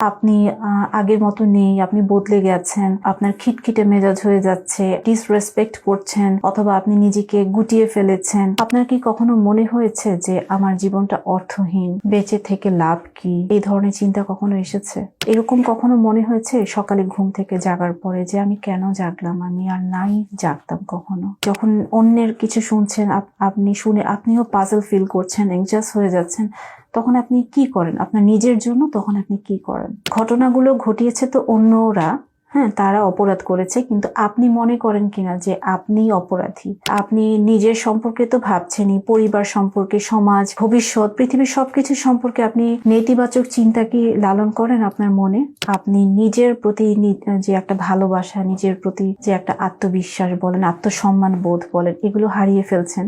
আপনি আগের মতো নেই, আপনি বদলে গেছেন, আপনার খিটখিটে মেজাজ হয়ে যাচ্ছে ডিসরেসপেক্ট করছেন, অথবা আপনি নিজেকে গুটিয়ে ফেলেছেন। আপনার কি কখনো মনে হয়েছে যে আমার জীবনটা অর্থহীন, বেঁচে থেকে লাভ কি? এই ধরনের চিন্তা কখনো এসেছে? এরকম কখনো মনে হয়েছে? সকালে ঘুম থেকে জাগার পরে যে আমি কেন জাগলাম? আমি আর নাই জাগতাম কখনো। যখন অন্যের কিছু শুনছেন, আপ- আপনি শুনে আপনিও পাজল ফিল করছেন এংজাস হয়ে যাচ্ছেন তখন আপনি কি করেন? আপনার নিজের জন্য তখন আপনি কি করেন? ঘটনাগুলো ঘটিয়েছে তো অন্যরা হ্যাঁ তারা অপরাধ করেছে, কিন্তু আপনি মনে করেন কিনা যে আপনি অপরাধী? আপনি নিজের সম্পর্কে তো ভাবছেনই, পরিবার সম্পর্কে, সমাজ, ভবিষ্যৎ, পৃথিবীর সবকিছু সম্পর্কে আপনি নেতিবাচক চিন্তা কি লালন করেন আপনার মনে? আপনি নিজের প্রতি যে একটা ভালোবাসা, নিজের প্রতি যে একটা আত্মবিশ্বাস বলেন, আত্মসম্মান বোধ বলেন, এগুলো হারিয়ে ফেলছেন।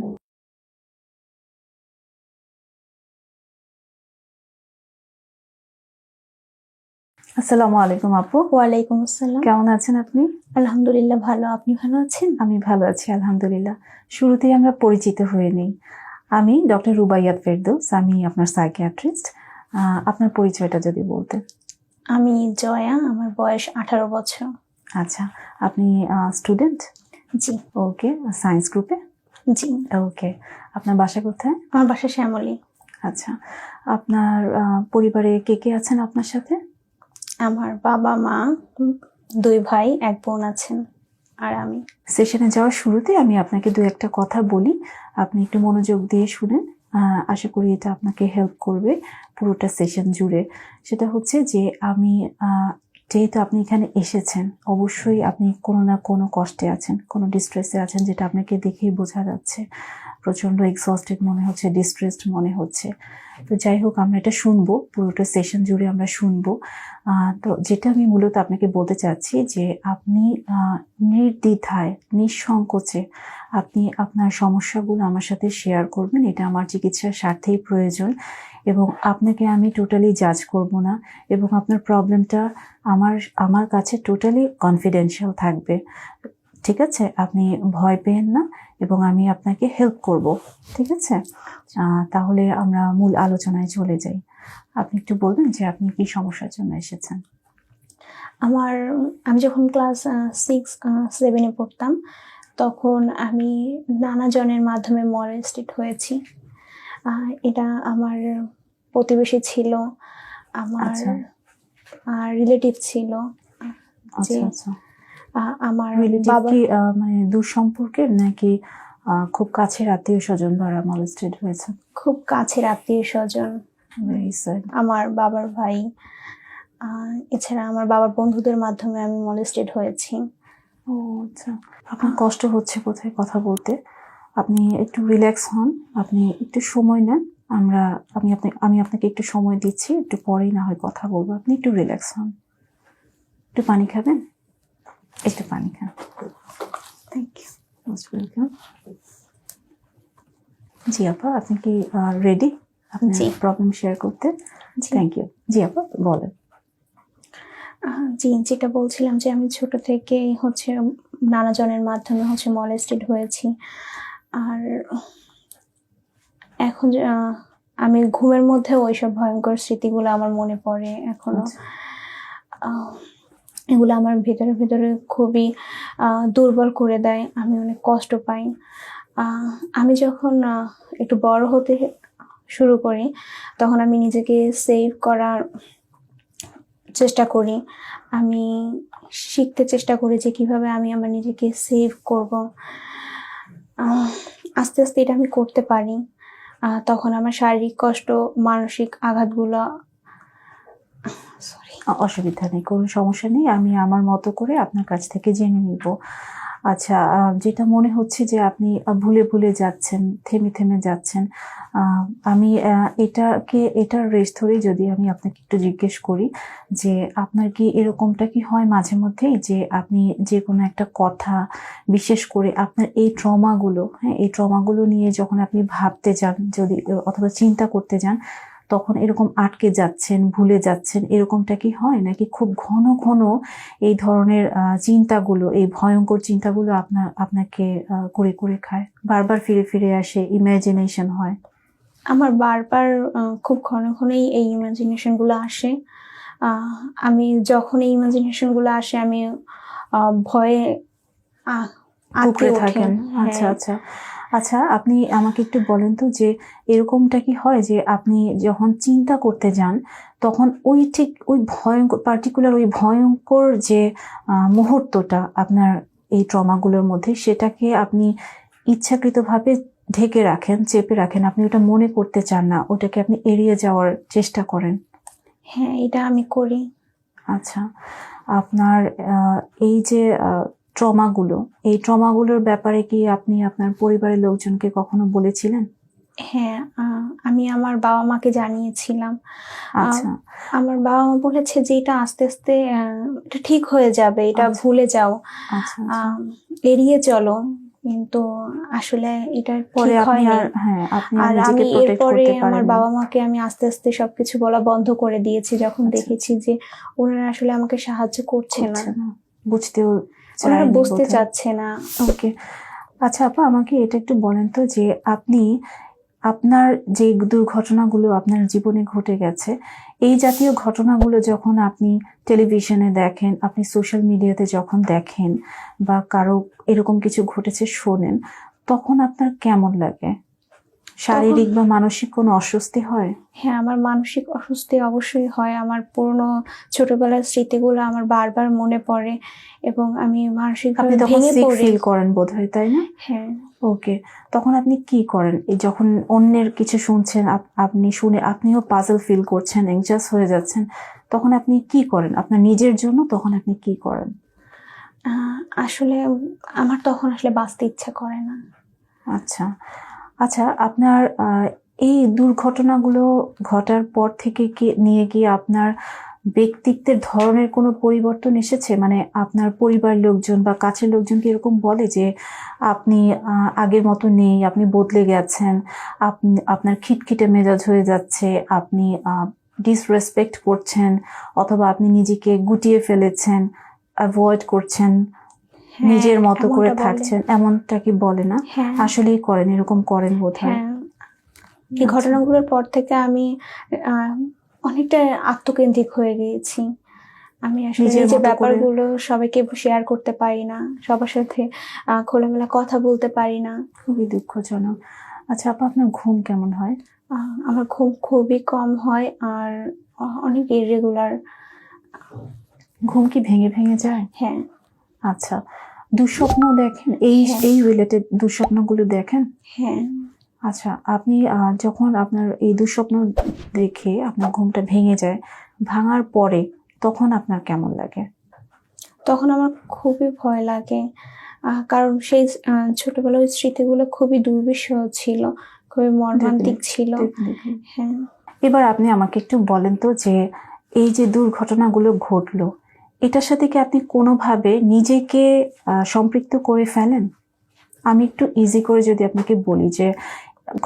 আসসালামু আলাইকুম আপু। ওয়ালাইকুম আসসালাম। কেমন আছেন আপনি? আলহামদুলিল্লাহ ভালো। আপনি ভালো আছেন? আমি ভালো আছি আলহামদুলিল্লাহ। শুরুতেই আমরা পরিচিত হয়ে নেই। আমি ডক্টর রুবাইয়াত ফেরদৌস আমি আপনার সাইকিয়াট্রিস্ট আপনার পরিচয়টা যদি বলতেন। আমি জয়া আমার বয়স আঠারো বছর। আচ্ছা আপনি স্টুডেন্ট জি। ওকে সায়েন্স গ্রুপে জি। ওকে আপনার বাসা কোথায়? আমার বাসা শ্যামলী। আচ্ছা আপনার পরিবারে কে কে আছেন আপনার সাথে? আমার বাবা, মা, দুই ভাই, এক বোন আছেন আর আমি। সেশনে যাওয়ার শুরুতে আমি আপনাকে দু একটা কথা বলি। আপনি একটু মনোযোগ দিয়ে শুনেন। আশা করি এটা আপনাকে হেল্প করবে পুরোটা সেশন জুড়ে। সেটা হচ্ছে যে আমি যেহেতু আপনি এখানে এসেছেন, অবশ্যই আপনি কোনো না কোনো কষ্টে আছেন, কোনো ডিস্ট্রেসে আছেন, যেটা আপনাকে দেখেই বোঝা যাচ্ছে। প্রচণ্ড এক্সস্টেড মনে হচ্ছে ডিস্ট্রেসড মনে হচ্ছে। তো যাই হোক, আমরা এটা শুনব, পুরোটা সেশন জুড়ে আমরা শুনব। তো যেটা আমি মূলত আপনাকে বলতে চাচ্ছি যে আপনি নির্দ্বিধায়, নিঃসংকোচে আপনি আপনার সমস্যাগুলো আমার সাথে শেয়ার করবেন। এটা আমার চিকিৎসার স্বার্থেই প্রয়োজন এবং আপনাকে আমি টোটালি জাজ করব না এবং আপনার প্রবলেমটা আমার আমার কাছে টোটালি কনফিডেন্সিয়াল থাকবে। ঠিক আছে? আপনি ভয় পেয়েন না এবং আমি আপনাকে হেল্প করব ঠিক আছে? তাহলে আমরা মূল আলোচনায় চলে যাই। আপনি একটু বলবেন যে আপনি কি সমস্যার জন্য এসেছেন? আমার আমি যখন ক্লাস সিক্স সেভেনে পড়তাম তখন আমি নানা জনের মাধ্যমে মরেস্টেড হয়েছি। এটা আমার প্রতিবেশী ছিল আমার আচ্ছা। রিলেটিভ ছিল। আচ্ছা জি। আচ্ছা। আহ, আমার বাবা কি মানে দূর সম্পর্কের নাকি খুব কাছের আত্মীয় স্বজন দ্বারা মলেস্টেড হয়েছে? খুব কাছের আত্মীয় স্বজন। আমার বাবার ভাই এছাড়া আমার বাবার বন্ধুদের মাধ্যমে আমি মলেস্টেড হয়েছি। ও আচ্ছা। আপনার কষ্ট হচ্ছে কোথায় কথা বলতে? আপনি একটু রিল্যাক্স হন আপনি একটু সময় নেন আমরা আমি আপনি আমি আপনাকে একটু সময় দিচ্ছি একটু পরেই না হয় কথা বলব। আপনি একটু রিল্যাক্স হন। একটু পানি খাবেন? একটু পানি খান থ্যাংক ইউ মোস্ট ওয়েলকাম জি আপা আপনি কি রেডি আপনার। প্রবলেম শেয়ার করতে থ্যাংক ইউ জি আপা বলেন জি যেটা বলছিলাম যে আমি ছোট থেকে হচ্ছে নানা জনের মাধ্যমে হচ্ছে মলেস্টেড হয়েছি। আর এখন আমি ঘুমের মধ্যে ওইসব ভয়ঙ্কর স্মৃতিগুলো আমার মনে পড়ে এখনও। আচ্ছা। এগুলো আমার ভেতরে ভেতরে খুবই দুর্বল করে দেয়, আমি অনেক কষ্ট পাই। আমি যখন একটু বড় হতে শুরু করি, তখন আমি নিজেকে সেভ করার চেষ্টা করি। আমি শিখতে চেষ্টা করি যে কীভাবে আমি আমার নিজেকে সেভ করব। আস্তে আস্তে এটা আমি করতে পারি। তখন আমার শারীরিক কষ্ট, মানসিক আঘাতগুলো অসুবিধা নেই, কোনো সমস্যা নেই, আমি আমার মতো করে আপনার কাছ থেকে জেনে নিব। আচ্ছা যেটা মনে হচ্ছে যে আপনি ভুলে ভুলে যাচ্ছেন, থেমে থেমে যাচ্ছেন আমি এটাকে, এটার রেস ধরেই যদি আমি আপনাকে একটু জিজ্ঞেস করি যে আপনার কি এরকমটা কি হয় মাঝে মধ্যেই যে আপনি যে কোনো একটা কথা, বিশেষ করে আপনার এই ট্রমাগুলো হ্যাঁ এই ট্রমাগুলো নিয়ে যখন আপনি ভাবতে যান, যদি, অথবা চিন্তা করতে যান তখন এরকম আটকে যাচ্ছেন ভুলে যাচ্ছেন এরকমটা কি হয়? নাকি খুব ঘন ঘন এই ধরনের চিন্তাগুলো এই ভয়ঙ্কর চিন্তাগুলো আপনার আপনাকে করে করে খায়? বারবার ফিরে ফিরে আসে ইমাজিনেশন হয়। আমার বারবার খুব ঘন ঘনই এই ইমাজিনেশনগুলো আসে। আহ, আমি যখন এই ইমাজিনেশনগুলো আসে আমি ভয়ে উঠি। থাকেন। আচ্ছা হ্যাঁ। আচ্ছা। আচ্ছা আপনি আমাকে একটু বলেন তো যে এরকমটা কি হয় যে আপনি যখন চিন্তা করতে যান তখন ওই ঠিক ওই ভয়ঙ্কর পার্টিকুলার ওই ভয়ঙ্কর যে মুহূর্তটা আপনার এই ট্রমাগুলোর মধ্যে সেটাকে আপনি ইচ্ছাকৃতভাবে ঢেকে রাখেন চেপে রাখেন। আপনি ওটা মনে করতে চান না ওটাকে আপনি এড়িয়ে যাওয়ার চেষ্টা করেন। হ্যাঁ এটা আমি করি। আচ্ছা আপনার এই যে ট্রমাগুলো এই ট্রমাগুলোর ব্যাপারে কি আপনি আপনার পরিবারের লোকজনকে কখনো বলেছিলেন? হ্যাঁ আমি আমার বাবা মাকে জানিয়েছিলাম। আচ্ছা। আমার বাবা মা বলেছে যে এটা আস্তে আস্তে এটা ঠিক হয়ে যাবে এটা আচ্ছা। ভুলে যাও। আচ্ছা এড়িয়ে চলো কিন্তু আসলে এটা পরে আপনি আর হ্যাঁ আমি এরপরে আমার বাবা মাকে আমি আস্তে আস্তে সবকিছু বলা বন্ধ করে দিয়েছি যখন। দেখেছি যে ওনারা আসলে আমাকে সাহায্য করছে না বুঝতেও ওনারা চাচ্ছে না। ওকে। আচ্ছা আপা আমাকে এটা একটু বলেন তো যে আপনি আপনার যে দুর্ঘটনাগুলো আপনার জীবনে ঘটে গেছে এই জাতীয় ঘটনাগুলো যখন আপনি টেলিভিশনে দেখেন আপনি সোশ্যাল মিডিয়াতে যখন দেখেন বা কারও এরকম কিছু ঘটেছে শোনেন তখন আপনার কেমন লাগে? শারীরিক বা মানসিক কোনো অস্বস্তি হয়? হ্যাঁ আমার মানসিক অস্বস্তি অবশ্যই হয়। আমার পুরনো ছোটবেলার স্মৃতিগুলো আমার বারবার মনে পড়ে এবং আমি মানসিকভাবে আপনি তখন ফিল করেন বোধহয় তাই না? হ্যাঁ। ওকে তখন আপনি কি করেন? এই যখন অন্যের কিছু শুনছেন আপনি শুনে আপনিও পাজল ফিল করছেন এংজাস হয়ে যাচ্ছেন তখন আপনি কি করেন? আপনার নিজের জন্য তখন আপনি কি করেন? আসলে আমার তখন আসলে বাঁচতে ইচ্ছা করে না। আচ্ছা। আচ্ছা আপনার এই দুর্ঘটনাগুলো ঘটার পর থেকে কি, নিয়ে গিয়ে আপনার ব্যক্তিত্বের ধরনের কোনো পরিবর্তন এসেছে? মানে আপনার পরিবার লোকজন বা কাছের লোকজন কি এরকম বলে যে, আপনি আগের মতো নেই, আপনি বদলে গেছেন আপনি আপনার খিটখিটে মেজাজ হয়ে যাচ্ছে, আপনি ডিসরেসপেক্ট করছেন, অথবা আপনি নিজেকে গুটিয়ে ফেলেছেন অ্যাভয়েড করছেন নিজের মতো করে থাকছেন এমনটা কি বলে না? হ্যাঁ। আসলেই করেন এরকম করেন বোধ হয়। হ্যাঁ এই ঘটনাগুলোর পর থেকে আমি অনেকটা আত্মকেন্দ্রিক হয়ে গিয়েছি। আমি আসলে করে- ব্যাপারগুলো সবাইকে শেয়ার করতে পারি না সবার সাথে খোলামেলা কথা বলতে পারি না। খুবই দুঃখজনক। আচ্ছা আপা আপনার ঘুম কেমন হয়? আমার ঘুম খুবই কম হয় আর অনেক ইরেগুলার ঘুম কি ভেঙে ভেঙে যায়? হ্যাঁ। আচ্ছা দুঃস্বপ্ন দেখেন এই হ্যাঁ। এই রিলেটেড দুঃস্বপ্নগুলো দেখেন? হ্যাঁ। আচ্ছা আপনি যখন আপনার এই দুঃস্বপ্ন দেখে আপনার ঘুমটা ভেঙে যায় ভাঙার পরে তখন আপনার কেমন লাগে? তখন আমার খুবই ভয় লাগে। কারণ সেই ছোটবেলার ওই স্মৃতিগুলো খুবই দুর্বিষহ ছিল খুবই মর্মান্তিক ছিল। হ্যাঁ। এবার আপনি আমাকে একটু বলেন তো যে এই যে দুর্ঘটনাগুলো ঘটলো এটার সাথে কি আপনি কোনোভাবে নিজেকে সম্পৃক্ত করে ফেলেন? আমি একটু ইজি করে যদি আপনাকে বলি যে,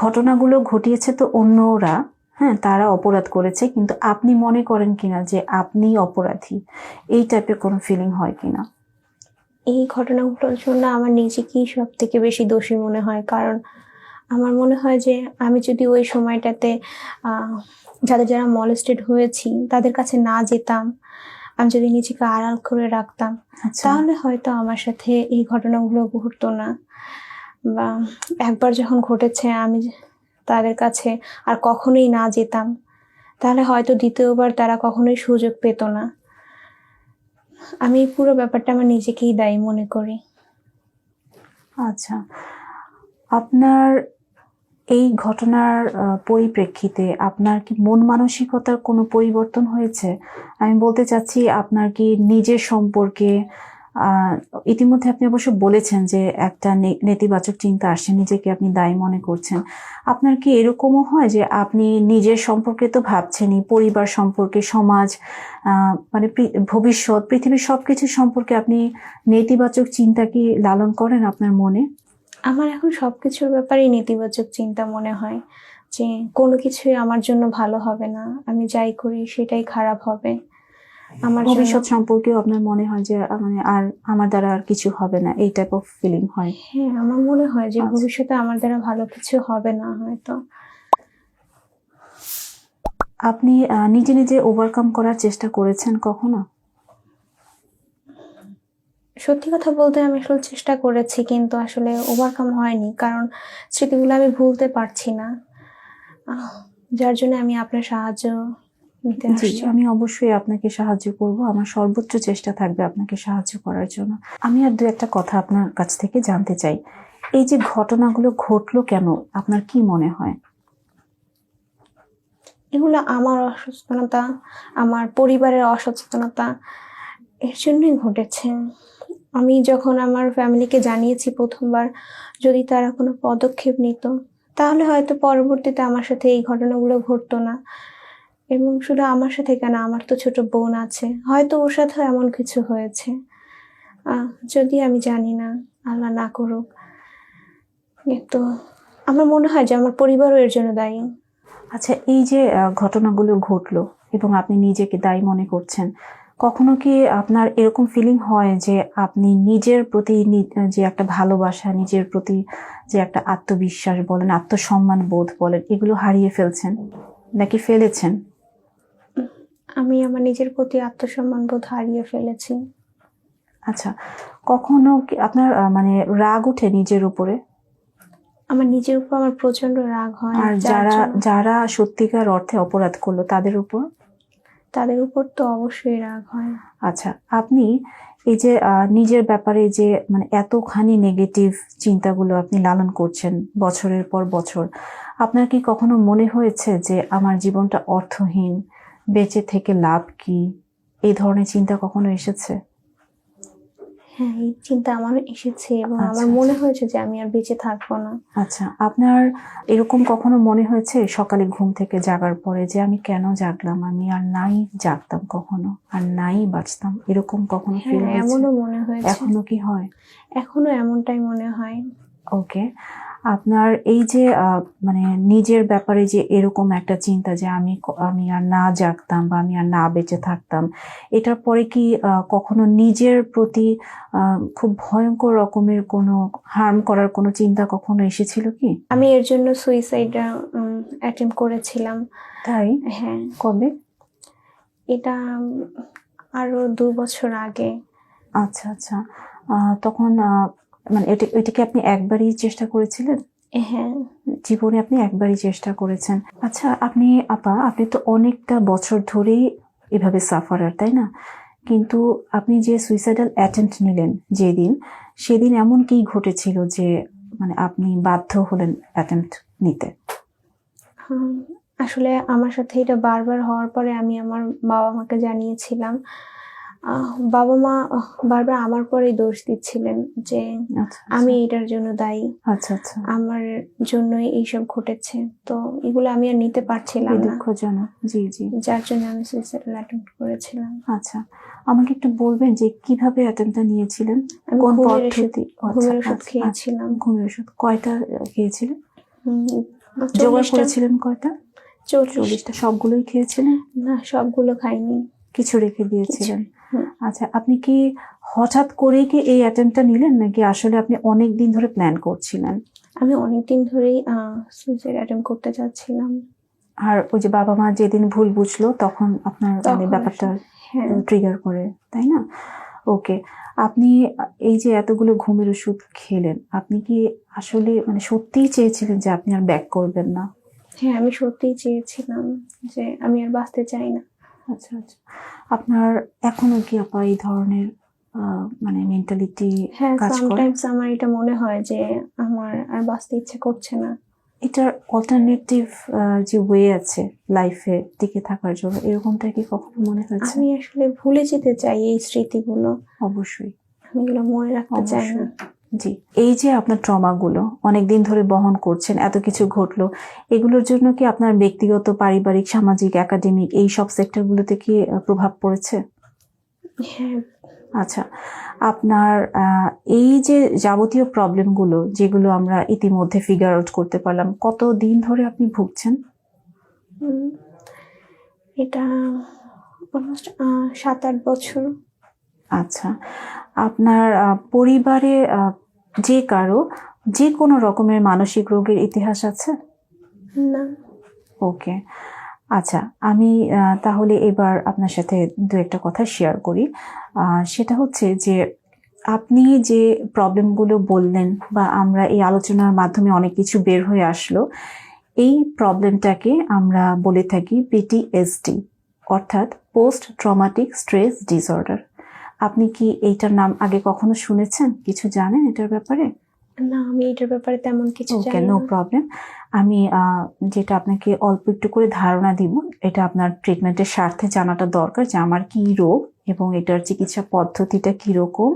ঘটনাগুলো ঘটিয়েছে তো অন্যরা হ্যাঁ তারা অপরাধ করেছে, কিন্তু আপনি মনে করেন কিনা যে আপনি অপরাধী? এই টাইপের কোনো ফিলিং হয় কিনা? এই ঘটনাগুলোর জন্য আমার নিজেকেই সব থেকে বেশি দোষী মনে হয়। কারণ আমার মনে হয় যে, আমি যদি ওই সময়টাতে যাদের যারা মলেস্টেড হয়েছি, তাদের কাছে না যেতাম আমি যদি নিজেকে আড়াল করে রাখতাম আচ্ছা। তাহলে হয়তো আমার সাথে এই ঘটনাগুলো ঘটতো না। বা একবার যখন ঘটেছে আমি তাদের কাছে আর কখনোই না যেতাম তাহলে হয়তো দ্বিতীয়বার তারা কখনোই সুযোগ পেত না। আমি পুরো ব্যাপারটা আমার নিজেকেই দায়ী মনে করি। আচ্ছা। আপনার এই ঘটনার পরিপ্রেক্ষিতে আপনার কি মন মানসিকতার কোনো পরিবর্তন হয়েছে? আমি বলতে চাচ্ছি আপনার কি নিজের সম্পর্কে ইতিমধ্যে আপনি অবশ্য বলেছেন যে একটা নেতিবাচক চিন্তা আসছে, নিজেকে আপনি দায়ী মনে করছেন। আপনার কি এরকমও হয় যে আপনি নিজের সম্পর্কে তো ভাবছেনই, পরিবার সম্পর্কে, সমাজ মানে ভবিষ্যৎ, পৃথিবীর সব কিছু সম্পর্কে আপনি নেতিবাচক চিন্তা কি লালন করেন আপনার মনে? আমার এখন সবকিছুর ব্যাপারেই নেতিবাচক চিন্তা মনে হয় যে কোনো কিছুই আমার জন্য ভালো হবে না। আমি যাই করি সেটাই খারাপ হবে। আমার ভবিষ্যৎ সম্পর্কেও আপনার মনে হয় যে মানে আর আমার দ্বারা আর কিছু হবে না এই টাইপ অফ ফিলিং হয়? হ্যাঁ আমার মনে হয় যে আচ্ছা। ভবিষ্যতে আমার দ্বারা ভালো কিছু হবে না হয়তো। আপনি নিজে নিজে ওভারকাম করার চেষ্টা করেছেন কখনো? সত্যি কথা বলতে আমি আসলে চেষ্টা করেছি কিন্তু আসলে ওভারকাম হয়নি। কারণ স্মৃতিগুলো আমি ভুলতে পারছি না। যার জন্য আমি আপনার সাহায্য নিতে আমি অবশ্যই আপনাকে সাহায্য করব। আমার সর্বোচ্চ চেষ্টা থাকবে আপনাকে সাহায্য করার জন্য। আমি আর দু একটা কথা আপনার কাছ থেকে জানতে চাই। এই যে ঘটনাগুলো ঘটলো কেন আপনার কি মনে হয়? এগুলো আমার অসচেতনতা আমার পরিবারের অসচেতনতা এর জন্যই ঘটেছে। আমি যখন আমার ফ্যামিলিকে জানিয়েছি প্রথমবার যদি তারা কোনো পদক্ষেপ নিত, তাহলে হয়তো পরবর্তীতে আমার সাথে এই ঘটনাগুলো ঘটতো না। এবং শুধু আমার সাথে কেন, আমার তো ছোট বোন আছে, হয়তো ওর সাথেও এমন কিছু হয়েছে। যদি আমি জানি না, আল্লাহ না করুক। তো আমার মনে হয় যে আমার পরিবারও এর জন্য দায়ী। আচ্ছা এই যে ঘটনাগুলো ঘটলো এবং আপনি নিজেকে দায়ী মনে করছেন কখনো কি আপনার এরকম ফিলিং হয় যে আপনি নিজের প্রতি যে একটা ভালোবাসা নিজের প্রতি যে একটা আত্মবিশ্বাস বলেন আত্মসম্মান বোধ বলেন এগুলো হারিয়ে ফেলছেন? নাকি ফেলেছেন? আমি আমার নিজের প্রতি আত্মসম্মান বোধ হারিয়ে ফেলেছি। আচ্ছা কখনো কি আপনার মানে রাগ ওঠে নিজের উপরে? আমার নিজের উপর আমার প্রচণ্ড রাগ হয় আর যারা যারা সত্যিকার অর্থে অপরাধ করল তাদের উপর? তাদের উপর তো অবশ্যই রাগ হয়। আচ্ছা আপনি এই যে নিজের ব্যাপারে যে মানে এতখানি নেগেটিভ চিন্তাগুলো আপনি লালন করছেন বছরের পর বছর, আপনার কি কখনো মনে হয়েছে যে, আমার জীবনটা অর্থহীন, বেঁচে থেকে লাভ কি? এই ধরনের চিন্তা কখনো এসেছে? হ্যাঁ এই চিন্তা আমার এসেছে এবং আচ্ছা, আমার মনে হয়েছে যে আমি আর বেঁচে থাকব না। আচ্ছা আপনার এরকম কখনো মনে হয়েছে সকালে ঘুম থেকে জাগার পরে যে আমি কেন জাগলাম? আমি আর নাই জাগতাম কখনো? আর নাই বাঁচতাম? এরকম কখনো ফিল হ্যাঁ হয়েছে? এমনও মনে হয়েছে। এখনও কি হয়? এখনও এমনটাই মনে হয়। ওকে আপনার এই যে মানে নিজের ব্যাপারে যে এরকম একটা চিন্তা যে আমি আমি আর না জাগতাম বা আমি আর না বেঁচে থাকতাম এটার পরে কি কখনো নিজের প্রতি খুব ভয়ঙ্কর রকমের কোনো হার্ম করার কোনো চিন্তা কখনো এসেছিল কি? আমি এর জন্য সুইসাইড অ্যাটেম্প করেছিলাম। তাই? হ্যাঁ। কবে? এটা উম, আরও দু বছর আগে। আচ্ছা আচ্ছা। তখন মানে এটা এটাকে আপনি একবারই চেষ্টা করেছিলেন? হ্যাঁ। জীবনে আপনি একবারই চেষ্টা করেছেন। আচ্ছা আপনি আপা আপনি তো অনেকটা বছর ধরেই এভাবে সাফারার তাই না? কিন্তু আপনি যে সুইসাইডাল অ্যাটেম্প্ট নিলেন যেদিন সেদিন এমন কি ঘটেছিল যে মানে আপনি বাধ্য হলেন অ্যাটেম্প্ট নিতে? আসলে আমার সাথে এটা বারবার হওয়ার পরে আমি আমার বাবা মাকে জানিয়েছিলাম বাবা মা বারবার আমার পরেই দোষ দিচ্ছিলেন যে আচ্ছা আমি এটার জন্য দায়ী। আচ্ছা আচ্ছা। আমার জন্যই এইসব ঘটেছে। তো এগুলো আমি আর নিতে পারছিলাম না। দুঃখজনক। জি জি। যার জন্য আমি সুইসাইড অ্যাটেম্প্ট করেছিলাম। আচ্ছা। আমাকে একটু বলবেন যে কীভাবে অ্যাটেম্পটা নিয়েছিলেন? কোন পদ্ধতি? আচ্ছা, ঘুমের ওষুধ আচ্ছা, খেয়েছিলাম। আচ্ছা, ঘুমের ওষুধ। কয়টা খেয়েছিলেন? জোগাড় করেছিলেন কয়টা? চল্লিশ। চল্লিশটা। সবগুলোই খেয়েছিলেন? না সবগুলো খাইনি। কিছু রেখে দিয়েছিলেন। আচ্ছা আপনি কি হঠাৎ করেই কি এই অ্যাটেম্পটা নিলেন নাকি আসলে আপনি অনেক দিন ধরে প্ল্যান করছিলেন? আমি অনেক দিন ধরেই সুইসাইড অ্যাটেম্প করতে চাচ্ছিলাম। আর ওই যে বাবা মা যেদিন ভুল বুঝলো তখন আপনার মানে ব্যাপারটা হ্যাঁ। ট্রিগার করে তাই না? ওকে আপনি এই যে এতগুলো ঘুমের ওষুধ খেলেন আপনি কি আসলে মানে সত্যিই চেয়েছিলেন যে আপনি আর ব্যাক করবেন না? হ্যাঁ আমি সত্যিই চেয়েছিলাম যে আমি আর বাঁচতে চাই না। আচ্ছা আচ্ছা। আপনার এখনও কি আপা এই ধরনের মানে মেন্টালিটি হ্যাঁ সামটাইমস আমার এটা মনে হয় যে আমার আর বাঁচতে ইচ্ছে করছে না। এটার অল্টারনেটিভ যে ওয়ে আছে লাইফে টিকে থাকার জন্য এরকমটা কি কখনো মনে হয়েছে? আমি আসলে ভুলে যেতে চাই এই স্মৃতিগুলো। অবশ্যই। আমি এগুলো মনে রাখতে চাই না। জি এই যে আপনার ট্রমাগুলো অনেকদিন ধরে বহন করছেন এত কিছু ঘটলো এগুলোর জন্য কি আপনার ব্যক্তিগত পারিবারিক সামাজিক একাডেমিক এই সব সেক্টরগুলোতে কি প্রভাব পড়েছে? হ্যাঁ। আচ্ছা আপনার এই যে যাবতীয় প্রবলেমগুলো যেগুলো আমরা ইতিমধ্যে ফিগার আউট করতে পারলাম কত দিন ধরে আপনি ভুগছেন? এটা অলমোস্ট সাত আট বছর। আচ্ছা আপনার পরিবারে যে কারও যে কোনো রকমের মানসিক রোগের ইতিহাস আছে? না। ওকে। আচ্ছা আমি তাহলে এবার আপনার সাথে দু একটা কথা শেয়ার করি। সেটা হচ্ছে যে আপনি যে প্রবলেমগুলো বললেন বা আমরা এই আলোচনার মাধ্যমে অনেক কিছু বের হয়ে আসলো এই প্রবলেমটাকে আমরা বলে থাকি পিটিএসডি অর্থাৎ পোস্ট ট্রমাটিক স্ট্রেস ডিসঅর্ডার আপনি কি এইটার নাম আগে কখনো শুনেছেন? কিছু জানেন এটার ব্যাপারে? না আমি এটার ব্যাপারে তেমন কিছু জানি নো। প্রবলেম আমি যেটা আপনাকে অল্প একটু করে ধারণা দিব এটা আপনার ট্রিটমেন্টের স্বার্থে জানাটা দরকার যে আমার কি রোগ এবং এটার চিকিৎসা পদ্ধতিটা কীরকম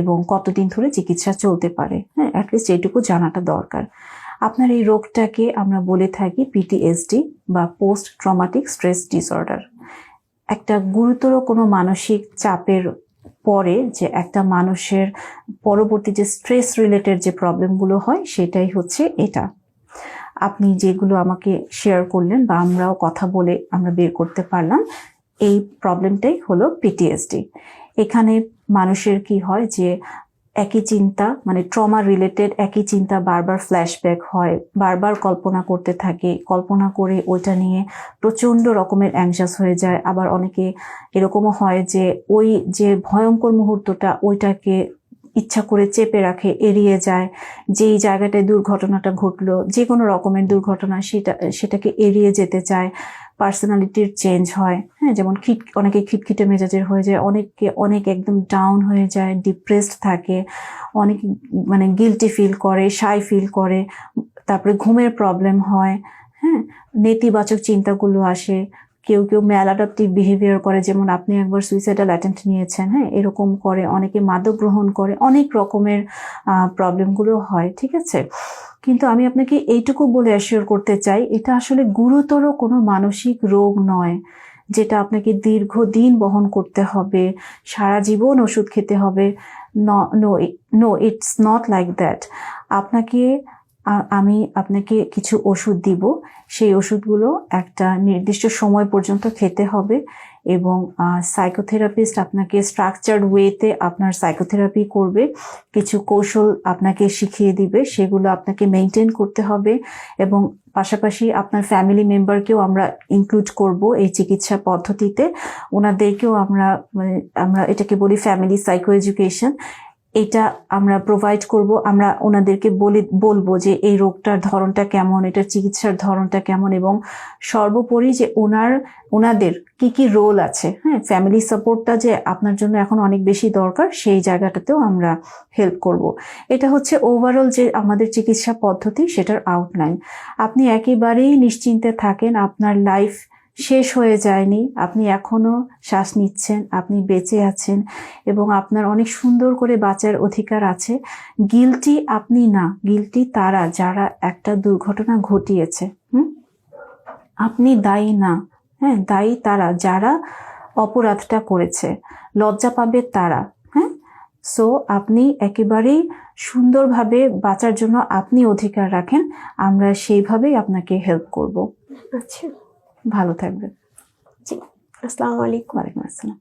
এবং কতদিন ধরে চিকিৎসা চলতে পারে। হ্যাঁ অ্যাটলিস্ট এইটুকু জানাটা দরকার। আপনার এই রোগটাকে আমরা বলে থাকি পিটিএসডি বা পোস্ট ট্রমাটিক স্ট্রেস ডিসঅর্ডার একটা গুরুতর কোনো মানসিক চাপের পরে যে একটা মানুষের পরবর্তী যে স্ট্রেস রিলেটেড যে প্রবলেমগুলো হয়, সেটাই হচ্ছে এটা। আপনি যেগুলো আমাকে শেয়ার করলেন বা আমরাও কথা বলে আমরা বের করতে পারলাম, এই প্রবলেমটাই হলো পিটিএসডি এখানে মানুষের কি হয় যে একই চিন্তা মানে ট্রমা রিলেটেড একই চিন্তা বারবার ফ্ল্যাশব্যাক হয়, বারবার কল্পনা করতে থাকে। কল্পনা করে ওইটা নিয়ে প্রচণ্ড রকমের অ্যাংশাস হয়ে যায়। আবার অনেকে এরকমও হয় যে ওই যে ভয়ঙ্কর মুহূর্তটা ওইটাকে ইচ্ছা করে চেপে রাখে, এড়িয়ে যায়। যেই জায়গাটায় দুর্ঘটনাটা ঘটলো যে কোনো রকমের দুর্ঘটনা সেটা, সেটাকে এড়িয়ে যেতে চায়। পার্সোনালিটির চেঞ্জ হয়। হ্যাঁ যেমন খিট, অনেকে খিটখিটে মেজাজের হয়ে যায়, অনেককে, অনেক একদম ডাউন হয়ে যায় ডিপ্রেসড থাকে, অনেক মানে গিলটি ফিল করে শাই ফিল করে, তারপরে ঘুমের প্রবলেম হয় হ্যাঁ নেতিবাচক চিন্তাগুলো আসে, কেউ কেউ ম্যালাডাপটিভ বিহেভিয়ার করে, যেমন আপনি একবার সুইসাইডাল অ্যাটেম্প নিয়েছেন হ্যাঁ এরকম করে, অনেকে মাদক গ্রহণ করে, অনেক রকমের প্রবলেমগুলো হয়, ঠিক আছে? কিন্তু আমি আপনাকে এইটুকু বলে অ্যাসিওর করতে চাই, এটা আসলে গুরুতর কোনো মানসিক রোগ নয়, যেটা আপনাকে দীর্ঘদিন বহন করতে হবে, সারা জীবন ওষুধ খেতে হবে। No no it's not like that আপনাকে আমি আপনাকে কিছু ওষুধ দিব, সেই ওষুধগুলো একটা নির্দিষ্ট সময় পর্যন্ত খেতে হবে। এবং সাইকোথেরাপিস্ট আপনাকে স্ট্রাকচার্ড ওয়েতে আপনার সাইকোথেরাপি করবে। কিছু কৌশল আপনাকে শিখিয়ে দিবে, সেগুলো আপনাকে মেনটেন করতে হবে এবং পাশাপাশি আপনার ফ্যামিলি মেম্বারকেও আমরা ইনক্লুড করব এই চিকিৎসা পদ্ধতিতে। ওনাদেরকেও আমরা মানে আমরা এটাকে বলি ফ্যামিলি সাইকো এডুকেশন এটা আমরা প্রোভাইড করব, আমরা ওনাদেরকে বলে, বলব যে এই রোগটার ধরনটা কেমন, এটার চিকিৎসার ধরনটা কেমন এবং সর্বোপরি যে ওনার, ওনাদের কি কি রোল আছে। হ্যাঁ ফ্যামিলি সাপোর্টটা যে আপনার জন্য এখন অনেক বেশি দরকার, সেই জায়গাটাতেও আমরা হেল্প করব। এটা হচ্ছে ওভারঅল যে আমাদের চিকিৎসা পদ্ধতি, সেটার আউটলাইন আপনি একেবারেই নিশ্চিন্তে থাকেন, আপনার লাইফ শেষ হয়ে যায়নি। আপনি এখনও শ্বাস নিচ্ছেন, আপনি বেঁচে আছেন এবং আপনার অনেক সুন্দর করে বাঁচার অধিকার আছে। গিলটি আপনি না গিলটি তারা যারা একটা দুর্ঘটনা ঘটিয়েছে, হুম? আপনি দায়ী না হ্যাঁ দায়ী তারা যারা অপরাধটা করেছে, লজ্জা পাবে তারা হ্যাঁ? সো আপনি একেবারেই সুন্দরভাবে বাঁচার জন্য আপনি অধিকার রাখেন, আমরা সেইভাবেই আপনাকে হেল্প করব। আচ্ছা। ভালো থাকবেন। জি আসসালামু আলাইকুম। ওয়ালাইকুম আসসালাম।